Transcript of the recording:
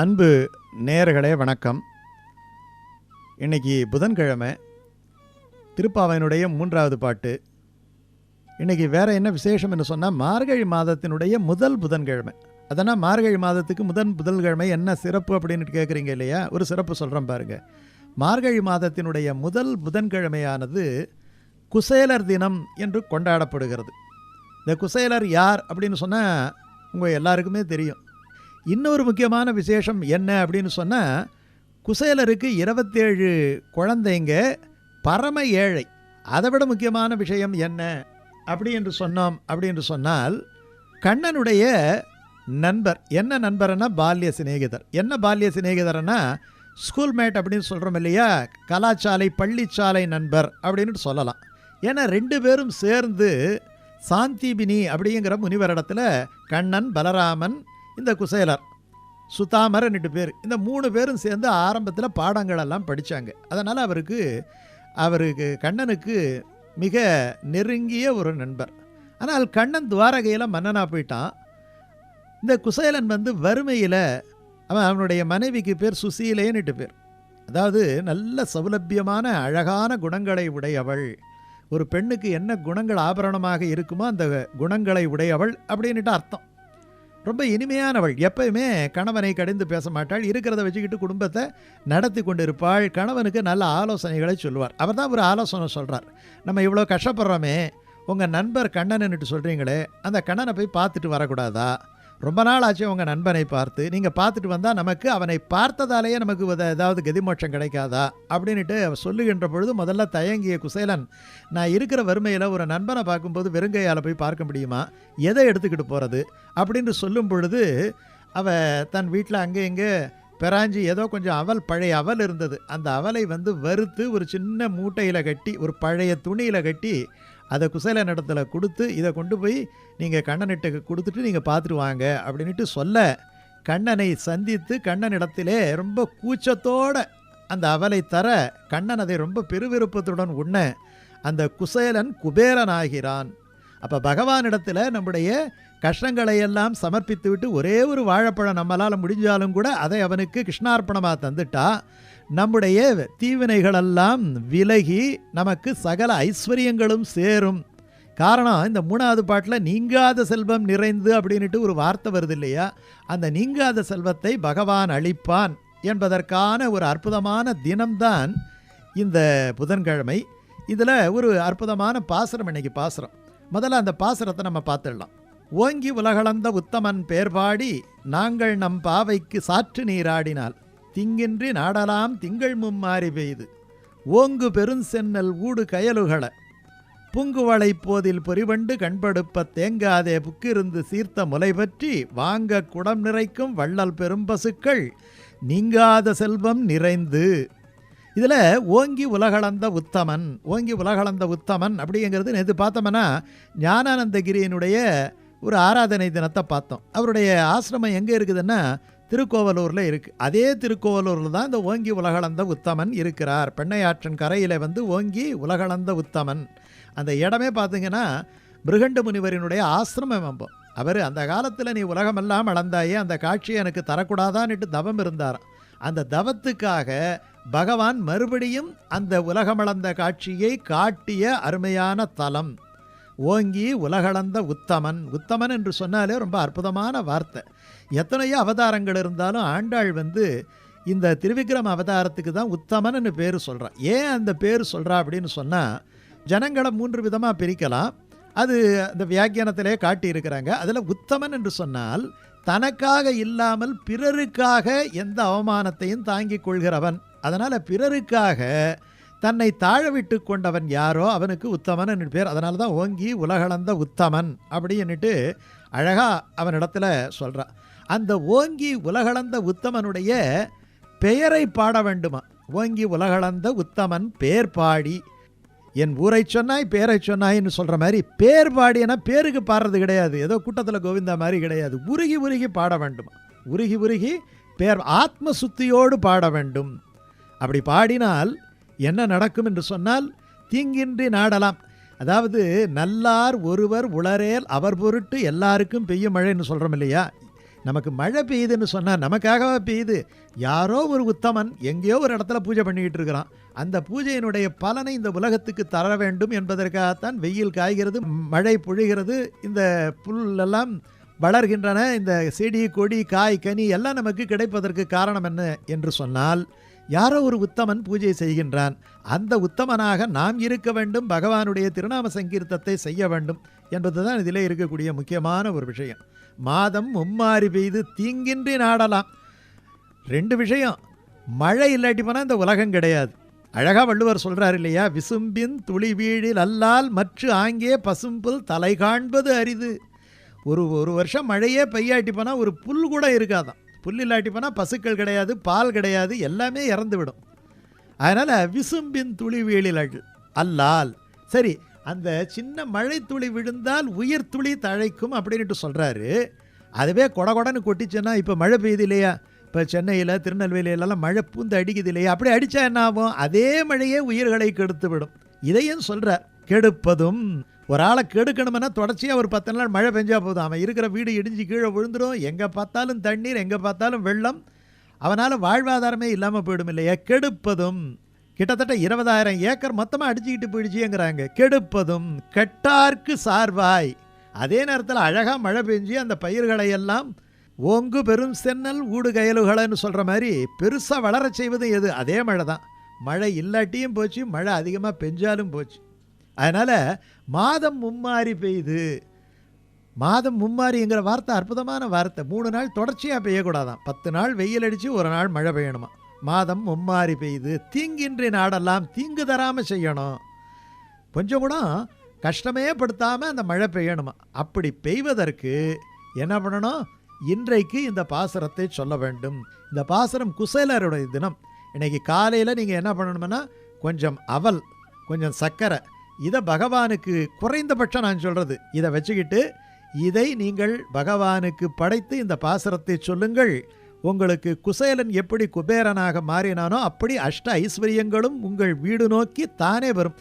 அன்பு நேயர்களே வணக்கம். இன்னைக்கு புதன்கிழமை திருப்பாவையினுடைய மூன்றாவது பாட்டு. இன்றைக்கி வேற என்ன விசேஷம் என்று சொன்னால் மார்கழி மாதத்தினுடைய முதல் புதன்கிழமை. அதனால் மார்கழி மாதத்துக்கு முதன் புதன்கிழமை என்ன சிறப்பு அப்படின்னு கேட்குறீங்க இல்லையா? ஒரு சிறப்பு சொல்கிறேன் பாருங்கள் மார்கழி மாதத்தினுடைய முதல் புதன்கிழமையானது குசேலர் தினம் என்று கொண்டாடப்படுகிறது. இந்த குசேலர் யார் அப்படின்னு சொன்னால் உங்கள் எல்லாருக்குமே தெரியும். இன்னொரு முக்கியமான விசேஷம் என்ன அப்படின்னு சொன்னால் குசேலருக்கு இருபத்தேழு குழந்தைங்க பரம ஏழை. அதை விட முக்கியமான விஷயம் என்ன அப்படி என்று சொன்னோம் அப்படி என்று சொன்னால் கண்ணனுடைய நண்பர் என்ன நண்பர்னா பால்ய சிநேகிதர். என்ன பால்ய சிநேகிதர்னா ஸ்கூல்மேட் அப்படின்னு சொல்கிறோம் இல்லையா? கலாச்சாலை பள்ளிச்சாலை நண்பர் அப்படின்னு சொல்லலாம். ஏன்னா ரெண்டு பேரும் சேர்ந்து சாந்திபினி அப்படிங்கிற முனிவரிடத்தில் கண்ணன் பலராமன் இந்த குசேலர் சுதாமர் ரெண்டு பேர் இந்த மூணு பேரும் சேர்ந்து ஆரம்பத்தில் பாடங்களெல்லாம் படித்தாங்க அதனால் அவருக்கு அவருக்கு கண்ணனுக்கு மிக நெருங்கிய ஒரு நண்பர். ஆனால் கண்ணன் துவாரகையில் மன்னனாக போயிட்டான். இந்த குசேலன் வந்து வறுமையில் அவன் அவனுடைய மனைவிக்கு பேர் சுசீலேன்னுட்டு பேர். அதாவது நல்ல சௌலபியமான அழகான குணங்களை உடையவள். ஒரு பெண்ணுக்கு என்ன குணங்கள் ஆபரணமாக இருக்குமோ அந்த குணங்களை உடையவள் அப்படின்னுட்டு அர்த்தம். ரொம்ப இனிமையானவள். எப்பயுமே கணவனை கடிந்து பேச மாட்டாள். இருக்கிறத வச்சுக்கிட்டு குடும்பத்தை நடத்தி கொண்டு இருப்பாள் கணவனுக்கு நல்ல ஆலோசனைகளை சொல்லுவார். அவர் தான் ஒரு ஆலோசனை சொல்கிறார் நம்ம இவ்வளோ கஷ்டப்படுறோமே உங்கள் நண்பர் கண்ணனுன்னுட்டு சொல்கிறீங்களே அந்த கண்ணனை போய் பார்த்துட்டு வரக்கூடாதா? ரொம்ப நாள் ஆச்சு உங்கள் நண்பனை பார்த்து. நீங்கள் பார்த்துட்டு வந்தால் நமக்கு அவனை பார்த்ததாலேயே நமக்கு ஏதாவது கதிமோட்சம் கிடைக்காதா? அப்படின்ட்டு சொல்லுகின்ற பொழுது முதல்ல தயங்கிய குசேலன் நான் இருக்கிற வறுமையில் ஒரு நண்பனை பார்க்கும்போது வெறுங்கையால் போய் பார்க்க முடியுமா? எதை எடுத்துக்கிட்டு போகிறது அப்படின்னு சொல்லும் பொழுது அவ தன் வீட்டில் அங்கே இங்கே பெராஞ்சி ஏதோ கொஞ்சம் அவல் பழைய அவல் இருந்தது. அந்த அவலை வந்து வறுத்து ஒரு சின்ன மூட்டையில் கட்டி ஒரு பழைய துணியில் கட்டி அதை குசேலன் இடத்துல கொடுத்து இதை கொண்டு போய் நீங்கள் கண்ணனிட்ட கொடுத்துட்டு நீங்கள் பார்த்துட்டு வாங்க அப்படின்ட்டு சொல்ல கண்ணனை சந்தித்து கண்ணனிடத்திலே ரொம்ப கூச்சத்தோட அந்த அவலை தர கண்ணன் அதை ரொம்ப பெருவிருப்பத்துடன் உண்ண அந்த குசேலன் குபேரனாகிறான். அப்போ பகவானிடத்தில் நம்முடைய கஷ்டங்களை எல்லாம் சமர்ப்பித்து விட்டு ஒரே ஒரு வாழைப்பழம் நம்மளால் முடிஞ்சாலும் கூட அதை அவனுக்கு கிருஷ்ணார்ப்பணமாக தந்துட்டா நம்முடைய தீவினைகளெல்லாம் விலகி நமக்கு சகல ஐஸ்வர்யங்களும் சேரும். காரணம் இந்த மூணாவது பாட்டில் நீங்காத செல்வம் நிறைந்து அப்படின்ட்டு ஒரு வார்த்தை வருது இல்லையா? அந்த நீங்காத செல்வத்தை பகவான் அளிப்பான் என்பதற்கான ஒரு அற்புதமான தினம்தான் இந்த புதன்கிழமை. இதில் ஒரு அற்புதமான பாசுரம் இன்னைக்கு பாசுரம். முதல்ல அந்த பாசுரத்தை நம்ம பார்த்துடலாம். ஓங்கி உலகளந்த உத்தமன் பேர்பாடி நாங்கள் நம் பாவைக்கு சாற்று நீராடினால். திங்கின்றி நாடலாம் திங்கள் மும்மாறி பெய்து. ஓங்கு பெருஞ்சென்னல் ஊடு கயலுகள. புங்குவளை போதில் பொறிவண்டு கண்படுப்ப தேங்காதே புக்கிருந்து சீர்த்த முலை பற்றி வாங்க குடம் நிறைக்கும் வள்ளல் பெரும்பசுக்கள் நீங்காத செல்வம் நிறைந்து. இதில் ஓங்கி உலகளந்த உத்தமன் ஓங்கி உலகளந்த உத்தமன் அப்படிங்கிறது நேற்று பார்த்தோம்னா ஞானானந்தகிரியினுடைய ஒரு ஆராதனை தினத்தை பார்த்தோம். அவருடைய ஆசிரமம் எங்கே இருக்குதுன்னா திருக்கோவலூரில் இருக்குது அதே திருக்கோவலூரில் தான் இந்த ஓங்கி உலகளந்த உத்தமன் இருக்கிறார். பெண்ணையாற்றின் கரையில் வந்து ஓங்கி உலகளந்த உத்தமன். அந்த இடமே பார்த்தீங்கன்னா பிருகண்ட முனிவரினுடைய ஆசிரமம் என்போம் அவர் அந்த காலத்தில் நீ உலகமெல்லாம் அளந்தாயே அந்த காட்சியை எனக்கு தரக்கூடாதான்னுட்டு தவம் இருந்தார் அந்த தவத்துக்காக பகவான் மறுபடியும் அந்த உலகமளந்த காட்சியை காட்டிய அருமையான தலம். ஓங்கி உலகளந்த உத்தமன். உத்தமன் என்று சொன்னாலே ரொம்ப அற்புதமான வார்த்தை. எத்தனையோ அவதாரங்கள் இருந்தாலும் ஆண்டாள் வந்து இந்த திருவிக்ரம அவதாரத்துக்கு தான் உத்தமன்னு பேர் சொல்கிறான் ஏன் அந்த பேர் சொல்கிறா அப்படின்னு சொன்னால் ஜனங்களை மூன்று விதமாக பிரிக்கலாம். அது அந்த வியாக்கியானத்திலே காட்டியிருக்கிறாங்க. அதில் உத்தமன் என்று சொன்னால் தனக்காக இல்லாமல் பிறருக்காக எந்த அவமானத்தையும் தாங்கிக் கொள்கிறவன். அதனால் பிறருக்காக தன்னை தாழவிட்டு கொண்டவன் யாரோ அவனுக்கு உத்தமன் என்று பேர். அதனால தான் ஓங்கி உலகளந்த உத்தமன் அப்படின்னுட்டு அழகாக அவனிடத்துல சொல்கிறான் அந்த ஓங்கி உலகளந்த உத்தமனுடைய பெயரை பாட வேண்டுமா? ஓங்கி உலகளந்த உத்தமன் பேர் பாடி. என் ஊரை சொன்னாய் பேரை சொன்னாய்ன்னு சொல்கிற மாதிரி பேர் பாடினா பேருக்கு பாடுறது கிடையாது. ஏதோ கூட்டத்தில் கோவிந்தா மாதிரி கிடையாது. உருகி உருகி பாட வேண்டுமா? உருகி உருகி பேர் ஆத்ம சுத்தியோடு பாட வேண்டும். அப்படி பாடினால் என்ன நடக்கும் என்று சொன்னால் தீங்கின்றி நாடலாம். அதாவது நல்லார் ஒருவர் உளரேல் அவர் பொருட்டு எல்லாருக்கும் பெய்யும் மழைன்னு சொல்கிறோம் இல்லையா? நமக்கு மழை பெய்யுதுன்னு சொன்னால் நமக்காகவா பெய்யுது? யாரோ ஒரு உத்தமன் எங்கேயோ ஒரு இடத்துல பூஜை பண்ணிக்கிட்டு இருக்கிறான். அந்த பூஜையினுடைய பலனை இந்த உலகத்துக்கு தர வேண்டும் என்பதற்காகத்தான் வெயில் காய்கிறது மழை பொழிகிறது இந்த புல்லெல்லாம் வளர்கின்றன இந்த செடி கொடி காய் கனி எல்லாம் நமக்கு கிடைப்பதற்கு காரணம் என்ன என்று சொன்னால் யாரோ ஒரு உத்தமன் பூஜை செய்கின்றான். அந்த உத்தமனாக நாம் இருக்க வேண்டும் பகவானுடைய திருநாம சங்கீர்த்தத்தை செய்ய வேண்டும் என்பதுதான் இதிலே இருக்கக்கூடிய முக்கியமான ஒரு விஷயம். மாதம் மும்மாறி பெய்து தீங்கின்றி நாடலாம். ரெண்டு விஷயம் மழை இல்லாட்டி போனால் இந்த உலகம் கிடையாது. அழகாக வள்ளுவர் சொல்கிறார் இல்லையா விசும்பின் துளி வீழில் அல்லால் மற்ற ஆங்கே பசும்புல் தலை காண்பது அரிது. ஒரு ஒரு வருஷம் மழையே பெய்யாட்டி போனால் ஒரு புல் கூட இருக்காதான் புல் இல்லாட்டி போனால் பசுக்கள் கிடையாது பால் கிடையாது எல்லாமே இறந்து விடும் அதனால் விசும்பின் துளி வீழில் அல்லால். சரி அந்த சின்ன மழை துளி விழுந்தால் உயிர் துளி தழைக்கும் அப்படின்ட்டு சொல்கிறாரு அதுவே கொட கொடன்னு கொட்டிச்சுன்னா இப்போ மழை பெய்யுது இல்லையா? இப்போ சென்னையில் திருநெல்வேலியிலலாம் மழை பூந்து அடிக்குது இல்லையா? அப்படி அடித்தா என்ன ஆகும்? அதே மழையே உயிர்களை கெடுத்து விடும் இதையும் சொல்கிறார் கெடுப்பதும் ஒரு ஆளை கெடுக்கணும்னா தொடர்ச்சியாக ஒரு பத்து நாள் மழை பெஞ்சா போதும். அவன் இருக்கிற வீடு இடிஞ்சு கீழே விழுந்துடும் எங்கே பார்த்தாலும் தண்ணீர் எங்கே பார்த்தாலும் வெள்ளம். அவனால் வாழ்வாதாரமே இல்லாமல் போயிடும் இல்லையா? கெடுப்பதும். கிட்டத்தட்ட இருபதாயிரம் ஏக்கர் மொத்தமாக அடிச்சுக்கிட்டு போயிடுச்சுங்கிறாங்க. கெடுப்பதும். கெட்டார்க்கு சார்வாய். அதே நேரத்தில் அழகாக மழை பெஞ்சு அந்த பயிர்களை எல்லாம் ஓங்கு பெரும் சென்னல் ஊடு கயலுகளைன்னு சொல்கிற மாதிரி பெருசாக வளரச் செய்வது எது? அதே மழை தான் மழை இல்லாட்டியும் போச்சு மழை அதிகமாக பெஞ்சாலும் போச்சு. அதனால் மாதம் மும்மாறி பெய்யுது மாதம் மும்மாரிங்கிற வார்த்தை அற்புதமான வார்த்தை. மூணு நாள் தொடர்ச்சியாக பெய்யக்கூடாதான். பத்து நாள் வெயில் அடித்து ஒரு நாள் மழை பெய்யணுமா? மாதம் மும்மாறி பெய்யுது தீங்கின்றி நாடெல்லாம் தீங்கு தராமல் செய்யணும். கொஞ்சம் கூட கஷ்டமே படுத்தாமல் அந்த மழை பெய்யணுமா? அப்படி பெய்வதற்கு என்ன பண்ணணும்? இன்றைக்கு இந்த பாசரத்தை சொல்ல வேண்டும். இந்த பாசரம் குசேலருடைய தினம். இன்னைக்கு காலையில் நீங்கள் என்ன பண்ணணும்னா கொஞ்சம் அவல் கொஞ்சம் சர்க்கரை இதை பகவானுக்கு குறைந்தபட்சம் நான் சொல்கிறது இதை வச்சுக்கிட்டு இதை நீங்கள் பகவானுக்கு படைத்து இந்த பாசரத்தை சொல்லுங்கள். உங்களுக்கு குசேலன் எப்படி குபேரனாக மாறினானோ அப்படி அஷ்ட ஐஸ்வர்யங்களும் உங்கள் வீடு நோக்கி தானே வரும்.